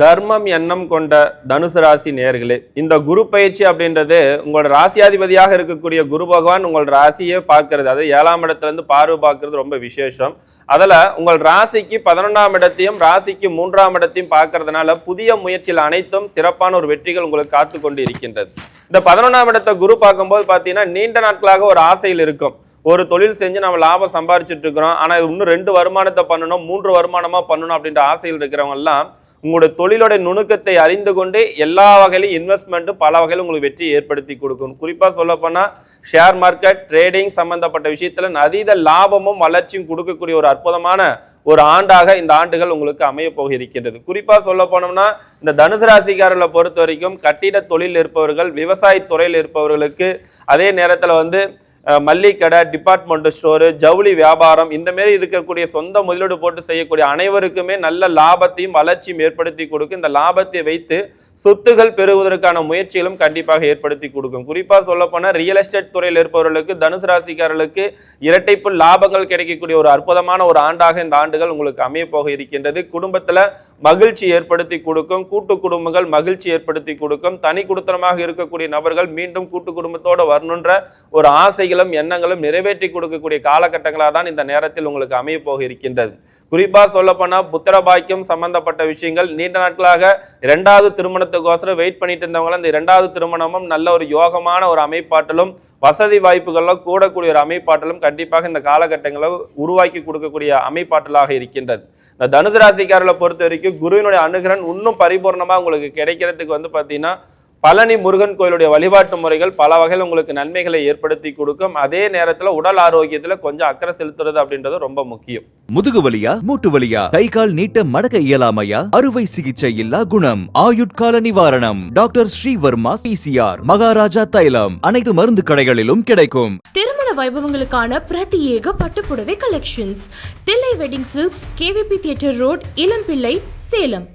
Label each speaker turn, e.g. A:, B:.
A: தர்மம் எண்ணம் கொண்ட தனுசு ராசி நேர்களே இந்த குரு பயிற்சி அப்படின்றது உங்களோட ராசியாதிபதியாக இருக்கக்கூடிய குரு பகவான் உங்களோட ராசியே பார்க்கறது. அது ஏழாம் இடத்துல இருந்து பார்வை பார்க்கறது ரொம்ப விசேஷம். அதில் உங்கள் ராசிக்கு பதினொன்றாம் இடத்தையும் ராசிக்கு மூன்றாம் இடத்தையும் பார்க்கறதுனால புதிய முயற்சியில் அனைத்தும் சிறப்பான ஒரு வெற்றிகள் உங்களுக்கு காத்து கொண்டு இருக்கின்றது. இந்த பதினொன்றாம் இடத்தை குரு பார்க்கும்போது பார்த்தீங்கன்னா நீண்ட நாட்களாக ஒரு ஆசையில் இருக்கும். ஒரு தொழில் செஞ்சு நம்ம லாபம் சம்பாரிச்சிட்டு இருக்கிறோம். ஆனால் இது இன்னும் ரெண்டு வருமானத்தை பண்ணணும் மூன்று வருமானமாக பண்ணணும் அப்படின்ற ஆசையில் இருக்கிறவங்க உங்களோட உங்களுடைய தொழிலோட நுணுக்கத்தை அறிந்து கொண்டு எல்லா வகையிலும் இன்வெஸ்ட்மெண்ட்டும் பல வகையில் உங்களுக்கு வெற்றி ஏற்படுத்தி கொடுக்கும் குறிப்பாக சொல்லப்போனால் ஷேர் மார்க்கெட் ட்ரேடிங் சம்பந்தப்பட்ட விஷயத்தில் அதீத லாபமும் வளர்ச்சியும் கொடுக்கக்கூடிய ஒரு அற்புதமான ஒரு ஆண்டாக இந்த ஆண்டுகள் உங்களுக்கு அமைய போக இருக்கின்றது குறிப்பாக சொல்ல போனோம்னா இந்த தனுசு ராசிக்காரர்களை பொறுத்த வரைக்கும் கட்டிட தொழில் இருப்பவர்கள் விவசாய துறையில் இருப்பவர்களுக்கு அதே நேரத்தில் வந்து மல்லிகை கடை டிபார்ட்மெண்ட் ஸ்டோரு ஜவுளி வியாபாரம் இந்த மாதிரி இருக்கக்கூடிய சொந்த முதலீடு போட்டு செய்யக்கூடிய அனைவருக்குமே நல்ல லாபத்தையும் வளர்ச்சியும் ஏற்படுத்தி கொடுக்கும். இந்த லாபத்தை வைத்து சொத்துகள் பெறுவதற்கான முயற்சிகளும் கண்டிப்பாக ஏற்படுத்தி கொடுக்கும். குறிப்பாக சொல்லப்போனால் ரியல் எஸ்டேட் துறையில் இருப்பவர்களுக்கு தனுசு ராசிக்காரர்களுக்கு இரட்டைப்பு லாபங்கள் கிடைக்கக்கூடிய ஒரு அற்புதமான ஒரு ஆண்டாக இந்த ஆண்டுகள் உங்களுக்கு அமைய போக இருக்கின்றது. குடும்பத்தில் மகிழ்ச்சி ஏற்படுத்தி கொடுக்கும். கூட்டு குடும்பங்கள் மகிழ்ச்சி ஏற்படுத்தி கொடுக்கும். தனி குடுத்தனமாக இருக்கக்கூடிய நபர்கள் மீண்டும் கூட்டு குடும்பத்தோடு வரணுன்ற ஒரு ஆசைகள் ஆசைகளும் எண்ணங்களும் நிறைவேற்றி கொடுக்கக்கூடிய காலகட்டங்களாக தான் இந்த நேரத்தில் உங்களுக்கு அமைய போக இருக்கின்றது குறிப்பா சொல்ல புத்திர பாக்கியம் சம்பந்தப்பட்ட விஷயங்கள் நீண்ட நாட்களாக இரண்டாவது திருமணத்துக்கோசரம் வெயிட் பண்ணிட்டு இருந்தவங்களும் இந்த இரண்டாவது திருமணமும் நல்ல ஒரு யோகமான ஒரு அமைப்பாட்டிலும் வசதி வாய்ப்புகளில் கூடக்கூடிய ஒரு அமைப்பாட்டலும் கண்டிப்பாக இந்த காலகட்டங்களில் உருவாக்கி கொடுக்கக்கூடிய அமைப்பாட்டலாக இருக்கின்றது. இந்த தனுசு ராசிக்காரர்களை பொறுத்த வரைக்கும் குருவினுடைய அனுகிரன் இன்னும் பரிபூர்ணமா உங்களுக்கு கிடைக்கிறதுக்கு வந்து பார்த்தீங்கன்னா பழனி முருகன் கோயிலுடைய வழிபாட்டு முறைகள் பல வகையில் உங்களுக்கு நன்மைகளை ஏற்படுத்தி கொடுக்கும். அதே நேரத்தில் உடல் ஆரோக்கியத்தில் கொஞ்சம் அக்கறை செலுத்துறது அப்படின்றது ரொம்ப முக்கியம்.
B: முதுகு வலியா மூட்டு வலியா கை கால் நீட்ட மடக்க இயலாமையா அறுவை சிகிச்சை இல்லா குணம் ஆயுட்கால நிவாரணம். டாக்டர் ஸ்ரீவர்மா பிசிஆர் மகாராஜா தைலம் அனைத்து மருந்து கடைகளிலும் கிடைக்கும்.
C: திருமண வைபவங்களுக்கான பிரத்யேக பட்டுப்புடவை collections Thillai wedding silks KVP theatre road Elampillai Salem.